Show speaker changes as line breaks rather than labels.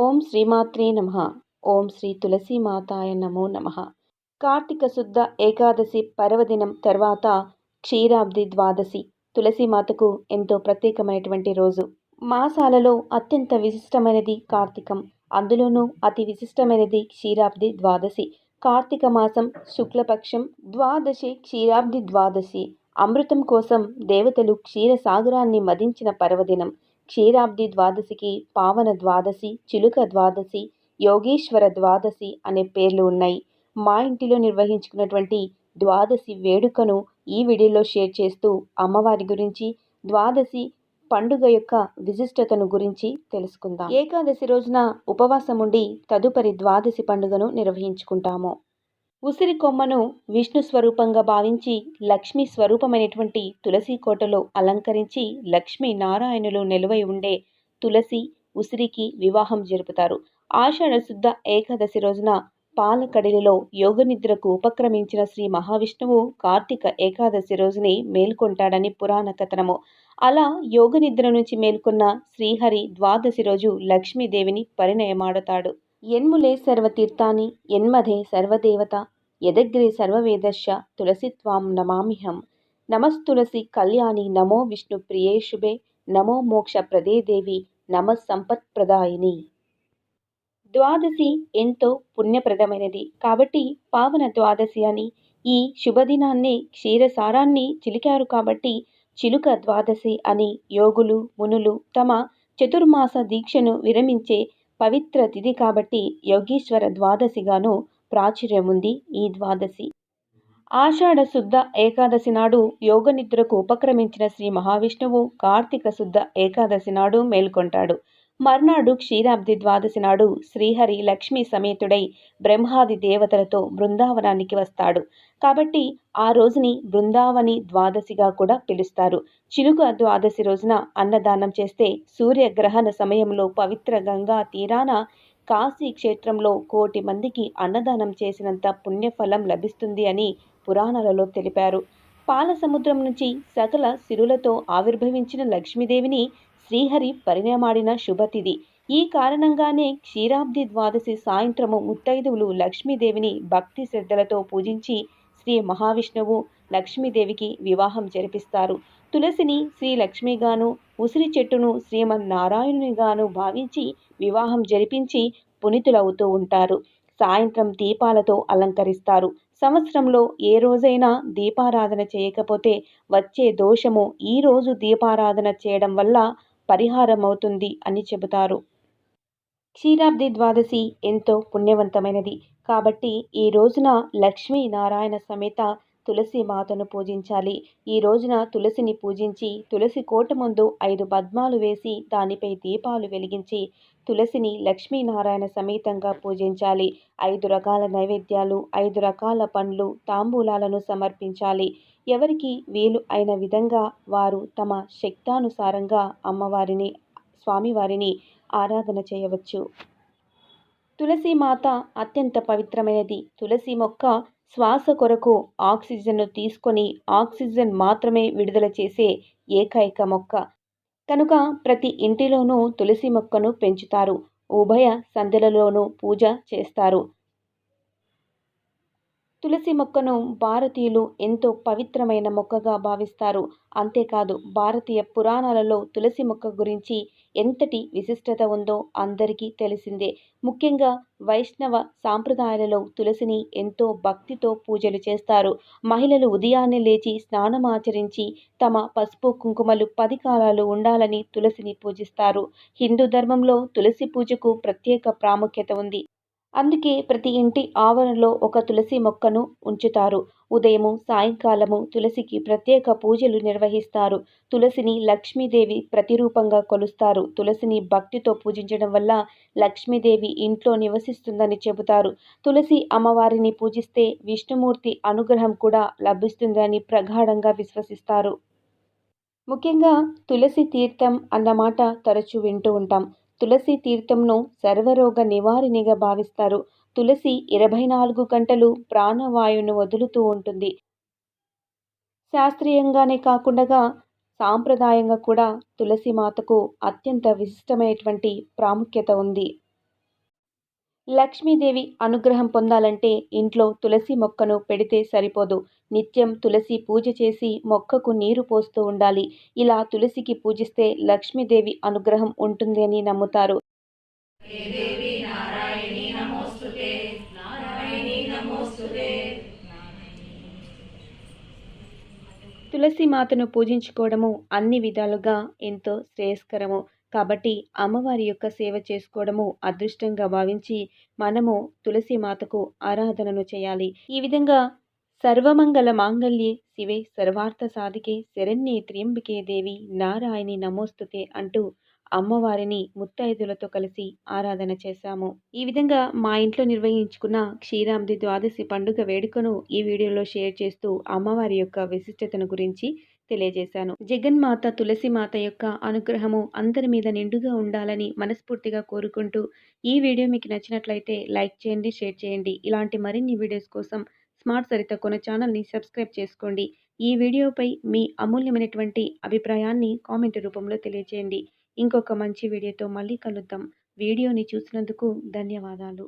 ఓం శ్రీమాత్రే నమ. ఓం శ్రీ తులసీమాతాయ నమో నమ. కార్తీక శుద్ధ ఏకాదశి పర్వదినం తర్వాత క్షీరాబ్ది ద్వాదశి తులసీమాతకు ఎంతో ప్రత్యేకమైనటువంటి రోజు. మాసాలలో అత్యంత విశిష్టమైనది కార్తీకం. అందులోనూ అతి విశిష్టమైనది క్షీరాబ్ది ద్వాదశి. కార్తీక మాసం శుక్లపక్షం ద్వాదశి క్షీరాబ్ది ద్వాదశి. అమృతం కోసం దేవతలు క్షీరసాగరాన్ని మదించిన పర్వదినం. క్షీరాబ్ది ద్వాదశికి పావన ద్వాదశి చిలుక ద్వాదశి యోగేశ్వర ద్వాదశి అనే పేర్లు ఉన్నాయి. మా ఇంటిలో నిర్వహించుకున్నటువంటి ద్వాదశి వేడుకను ఈ వీడియోలో షేర్ చేస్తూ అమ్మవారి గురించి ద్వాదశి పండుగ యొక్క విశిష్టతను గురించి తెలుసుకుందాం. ఏకాదశి రోజున ఉపవాసం ఉండి తదుపరి ద్వాదశి పండుగను నిర్వహించుకుంటాము. ఉసిరి కొమ్మను విష్ణు స్వరూపంగా భావించి లక్ష్మీ స్వరూపమైనటువంటి తులసి కోటలో అలంకరించి లక్ష్మీ నారాయణులు నిలువై ఉండే తులసి ఉసిరికి వివాహం జరుపుతారు. ఆషాఢ శుద్ధ ఏకాదశి రోజున పాలకడిలిలో యోగనిద్రకు ఉపక్రమించిన శ్రీ మహావిష్ణువు కార్తీక ఏకాదశి రోజుని మేల్కొంటాడని పురాణ కథనము. అలా యోగనిద్ర నుంచి మేల్కొన్న శ్రీహరి ద్వాదశి రోజు లక్ష్మీదేవిని పరిణయమాడతాడు. ఎన్ములే సర్వతీర్థాని ఎన్మధే సర్వదేవత యదగ్రే సర్వవేదశ తులసిత్వాం నమామిహం నమస్తులసి కళ్యాణి నమో విష్ణు ప్రియే శుభే నమో మోక్ష ప్రదే దేవి నమ సంపత్ప్రదాయిని ద్వాదశి ఎంతో పుణ్యప్రదమైనది. కాబట్టి పావన ద్వాదశి అని ఈ శుభదినాన్ని క్షీరసారాన్ని చిలికారు కాబట్టి చిలుక ద్వాదశి అని యోగులు మునులు తమ చతుర్మాస దీక్షను విరమించే పవిత్ర తిథి కాబట్టి యోగీశ్వర ద్వాదశిగాను ప్రాచుర్యముంది ఈ ద్వాదశి. ఆషాఢ శుద్ధ ఏకాదశి నాడు యోగనిద్రకు ఉపక్రమించిన శ్రీ మహావిష్ణువు కార్తీక శుద్ధ ఏకాదశి నాడు మేల్కొంటాడు. మర్నాడు క్షీరాబ్ది ద్వాదశి నాడు శ్రీహరి లక్ష్మీ సమేతుడై బ్రహ్మాది దేవతలతో బృందావనానికి వస్తాడు. కాబట్టి ఆ రోజుని బృందావని ద్వాదశిగా కూడా పిలుస్తారు. చిలుక ద్వాదశి రోజున అన్నదానం చేస్తే సూర్యగ్రహణ సమయంలో పవిత్ర గంగా తీరాన కాశీ క్షేత్రంలో కోటి మందికి అన్నదానం చేసినంత పుణ్యఫలం లభిస్తుంది అని పురాణాలలో తెలిపారు. పాల సముద్రం నుంచి సకల సిరులతో ఆవిర్భవించిన లక్ష్మీదేవిని శ్రీహరి పరిణయమాడిన శుభతిథి. ఈ కారణంగానే క్షీరాబ్ది ద్వాదశి సాయంత్రము ముత్తైదువులు లక్ష్మీదేవిని భక్తి శ్రద్ధలతో పూజించి శ్రీ మహావిష్ణువు లక్ష్మీదేవికి వివాహం జరిపిస్తారు. తులసిని శ్రీ లక్ష్మిగాను ఉసిరి చెట్టును శ్రీమన్నారాయణునిగాను భావించి వివాహం జరిపించి పునితులవుతూ ఉంటారు. సాయంత్రం దీపాలతో అలంకరిస్తారు. సంవత్సరంలో ఏ రోజైనా దీపారాధన చేయకపోతే వచ్చే దోషము ఈ రోజు దీపారాధన చేయడం వల్ల పరిహారం అవుతుంది అని చెబుతారు. క్షీరాబ్ది ద్వాదశి ఎంతో పుణ్యవంతమైనది. కాబట్టి ఈ రోజున లక్ష్మీ నారాయణ సమేత తులసి మాతను పూజించాలి. ఈ రోజున తులసిని పూజించి తులసి కోట ముందు ఐదు పద్మాలు వేసి దానిపై దీపాలు వెలిగించి తులసిని లక్ష్మీనారాయణ సమేతంగా పూజించాలి. ఐదు రకాల నైవేద్యాలు ఐదు రకాల పండ్లు తాంబూలాలను సమర్పించాలి. ఎవరికి వీలు అయిన విధంగా వారు తమ శక్తానుసారంగా అమ్మవారిని స్వామివారిని ఆరాధన చేయవచ్చు. తులసి మాత అత్యంత పవిత్రమైనది. తులసి మొక్క శ్వాస కొరకు ఆక్సిజన్ను తీసుకొని ఆక్సిజన్ మాత్రమే విడుదల చేసే ఏకైక మొక్క. కనుక ప్రతి ఇంటిలోనూ తులసి మొక్కను పెంచుతారు. ఉభయ సందెలలోనూ పూజ చేస్తారు. తులసి మొక్కను భారతీయులు ఎంతో పవిత్రమైన మొక్కగా భావిస్తారు. అంతేకాదు భారతీయ పురాణాలలో తులసి మొక్క గురించి ఎంతటి విశిష్టత ఉందో అందరికీ తెలిసిందే. ముఖ్యంగా వైష్ణవ సాంప్రదాయాలలో తులసిని ఎంతో భక్తితో పూజలు చేస్తారు. మహిళలు ఉదయాన్నే లేచి స్నానమాచరించి తమ పసుపు కుంకుమలు పది కాలాలు ఉండాలని తులసిని పూజిస్తారు. హిందూ ధర్మంలో తులసి పూజకు ప్రత్యేక ప్రాముఖ్యత ఉంది. అందుకే ప్రతి ఇంటి ఆవరణలో ఒక తులసి మొక్కను ఉంచుతారు. ఉదయము సాయంకాలము తులసికి ప్రత్యేక పూజలు నిర్వహిస్తారు. తులసిని లక్ష్మీదేవి ప్రతిరూపంగా కొలుస్తారు. తులసిని భక్తితో పూజించడం వల్ల లక్ష్మీదేవి ఇంట్లో నివసిస్తుందని చెబుతారు. తులసి అమ్మవారిని పూజిస్తే విష్ణుమూర్తి అనుగ్రహం కూడా లభిస్తుందని ప్రగాఢంగా విశ్వసిస్తారు. ముఖ్యంగా తులసి తీర్థం అన్నమాట తరచూ వింటూ ఉంటాం. తులసి తీర్థంను సర్వరోగ నివారిణిగా భావిస్తారు. తులసి ఇరవై నాలుగు గంటలు ప్రాణవాయువును వదులుతూ ఉంటుంది. శాస్త్రీయంగానే కాకుండా సాంప్రదాయంగా కూడా తులసి మాతకు అత్యంత విశిష్టమైనటువంటి ప్రాముఖ్యత ఉంది. లక్ష్మీదేవి అనుగ్రహం పొందాలంటే ఇంట్లో తులసి మొక్కను పెడితే సరిపోదు. నిత్యం తులసి పూజ చేసి మొక్కకు నీరు పోస్తూ ఉండాలి. ఇలా తులసికి పూజిస్తే లక్ష్మీదేవి అనుగ్రహం ఉంటుంది అని నమ్ముతారు. తులసి మాతను పూజించుకోవడము అన్ని విధాలుగా ఎంతో శ్రేయస్కరము. కాబట్టి అమ్మవారి యొక్క సేవ చేసుకోవడము అదృష్టంగా భావించి మనము తులసి మాతకు ఆరాధనను చేయాలి. ఈ విధంగా సర్వమంగళ మాంగళ్యే శివే సర్వార్థ సాధికే శరణ్యే త్ర్యంబికే దేవి నారాయణి నమోస్తుతే అంటూ అమ్మవారిని ముత్తైదులతో కలిసి ఆరాధన చేశాము. ఈ విధంగా మా ఇంట్లో నిర్వహించుకున్న క్షీరాబ్ది ద్వాదశి పండుగ వేడుకను ఈ వీడియోలో షేర్ చేస్తూ అమ్మవారి యొక్క విశిష్టతను గురించి తెలియజేశాను. జగన్మాత తులసి మాత యొక్క అనుగ్రహము అందరి మీద నిండుగా ఉండాలని మనస్ఫూర్తిగా కోరుకుంటూ ఈ వీడియో మీకు నచ్చినట్లయితే లైక్ చేయండి షేర్ చేయండి. ఇలాంటి మరిన్ని వీడియోస్ కోసం స్మార్ట్ సరిత కొన ఛానల్ని సబ్స్క్రైబ్ చేసుకోండి. ఈ వీడియోపై మీ అమూల్యమైనటువంటి అభిప్రాయాన్ని కామెంట్ రూపంలో తెలియజేయండి ఇంకొక మంచి వీడియోతో మళ్ళీ కలుద్దాం. వీడియోని చూసినందుకు ధన్యవాదాలు.